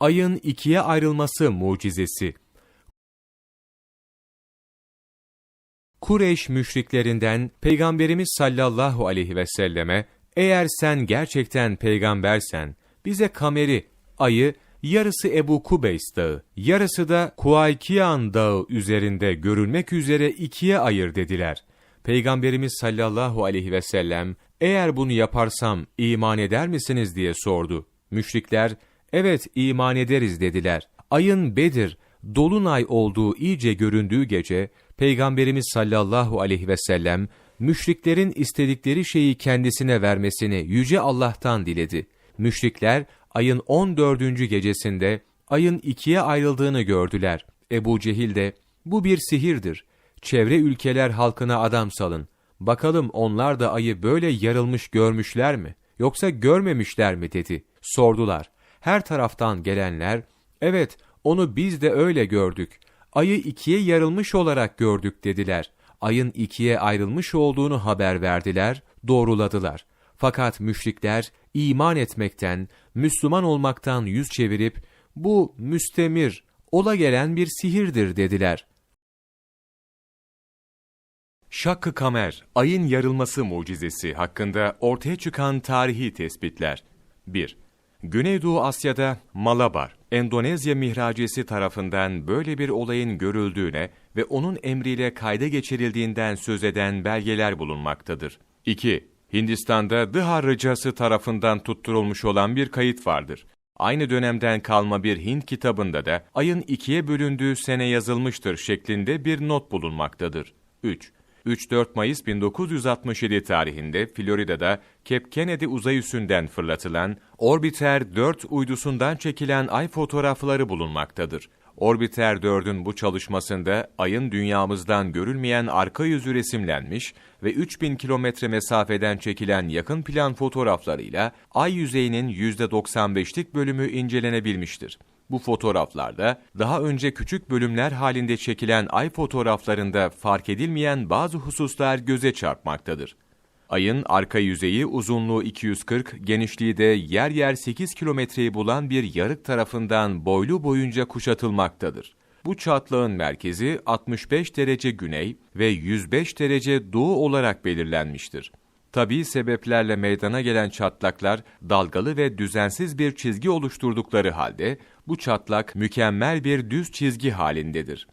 Ayın ikiye ayrılması mucizesi. Kureyş müşriklerinden Peygamberimiz sallallahu aleyhi ve selleme, eğer sen gerçekten peygambersen, bize kameri, ayı, yarısı Ebu Kubeys dağı, yarısı da Kuaykiyan dağı üzerinde görülmek üzere ikiye ayır dediler. Peygamberimiz sallallahu aleyhi ve sellem, eğer bunu yaparsam iman eder misiniz diye sordu. Müşrikler, evet iman ederiz dediler. Ayın Bedir, dolunay olduğu iyice göründüğü gece, Peygamberimiz sallallahu aleyhi ve sellem, müşriklerin istedikleri şeyi kendisine vermesini Yüce Allah'tan diledi. Müşrikler, ayın 14. gecesinde, ayın ikiye ayrıldığını gördüler. Ebu Cehil de, bu bir sihirdir. Çevre ülkeler halkına adam salın. Bakalım onlar da ayı böyle yarılmış görmüşler mi? Yoksa görmemişler mi dedi. Sordular. Her taraftan gelenler, evet onu biz de öyle gördük. Ayı ikiye yarılmış olarak gördük dediler. Ayın ikiye ayrılmış olduğunu haber verdiler, doğruladılar. Fakat müşrikler iman etmekten, Müslüman olmaktan yüz çevirip bu müstemir, ola gelen bir sihirdir dediler. Şakkı Kamer, ayın yarılması mucizesi hakkında ortaya çıkan tarihi tespitler. 1. Güneydoğu Asya'da Malabar, Endonezya mihracesi tarafından böyle bir olayın görüldüğüne ve onun emriyle kayda geçirildiğinden söz eden belgeler bulunmaktadır. 2. Hindistan'da Dıhar Rıcası tarafından tutturulmuş olan bir kayıt vardır. Aynı dönemden kalma bir Hint kitabında da ayın ikiye bölündüğü sene yazılmıştır şeklinde bir not bulunmaktadır. 3. 3-4 Mayıs 1967 tarihinde Florida'da Cape Kennedy uzay üssünden fırlatılan Orbiter 4 uydusundan çekilen ay fotoğrafları bulunmaktadır. Orbiter 4'ün bu çalışmasında ayın dünyamızdan görülmeyen arka yüzü resimlenmiş ve 3000 kilometre mesafeden çekilen yakın plan fotoğraflarıyla ay yüzeyinin %95'lik bölümü incelenebilmiştir. Bu fotoğraflarda daha önce küçük bölümler halinde çekilen ay fotoğraflarında fark edilmeyen bazı hususlar göze çarpmaktadır. Ayın arka yüzeyi uzunluğu 240, genişliği de yer yer 8 kilometreyi bulan bir yarık tarafından boylu boyunca kuşatılmaktadır. Bu çatlağın merkezi 65 derece güney ve 105 derece doğu olarak belirlenmiştir. Tabi sebeplerle meydana gelen çatlaklar dalgalı ve düzensiz bir çizgi oluşturdukları halde bu çatlak mükemmel bir düz çizgi halindedir.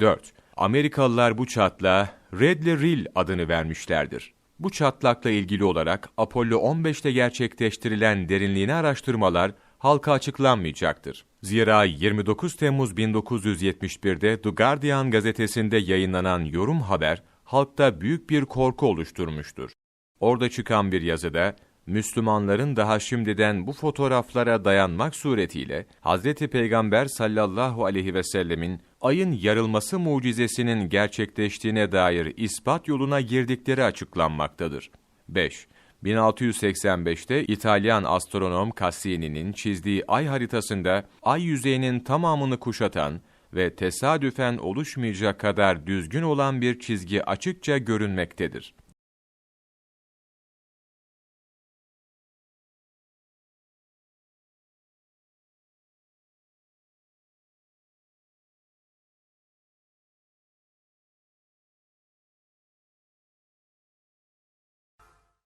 4. Amerikalılar bu çatlağa Redley Rill adını vermişlerdir. Bu çatlakla ilgili olarak Apollo 15'te gerçekleştirilen derinliğine araştırmalar halka açıklanmayacaktır. Zira 29 Temmuz 1971'de The Guardian gazetesinde yayınlanan yorum haber halkta büyük bir korku oluşturmuştur. Orada çıkan bir yazıda Müslümanların daha şimdiden bu fotoğraflara dayanmak suretiyle Hazreti Peygamber sallallahu aleyhi ve sellemin ayın yarılması mucizesinin gerçekleştiğine dair ispat yoluna girdikleri açıklanmaktadır. 5. 1685'te İtalyan astronom Cassini'nin çizdiği ay haritasında ay yüzeyinin tamamını kuşatan ve tesadüfen oluşmayacak kadar düzgün olan bir çizgi açıkça görünmektedir.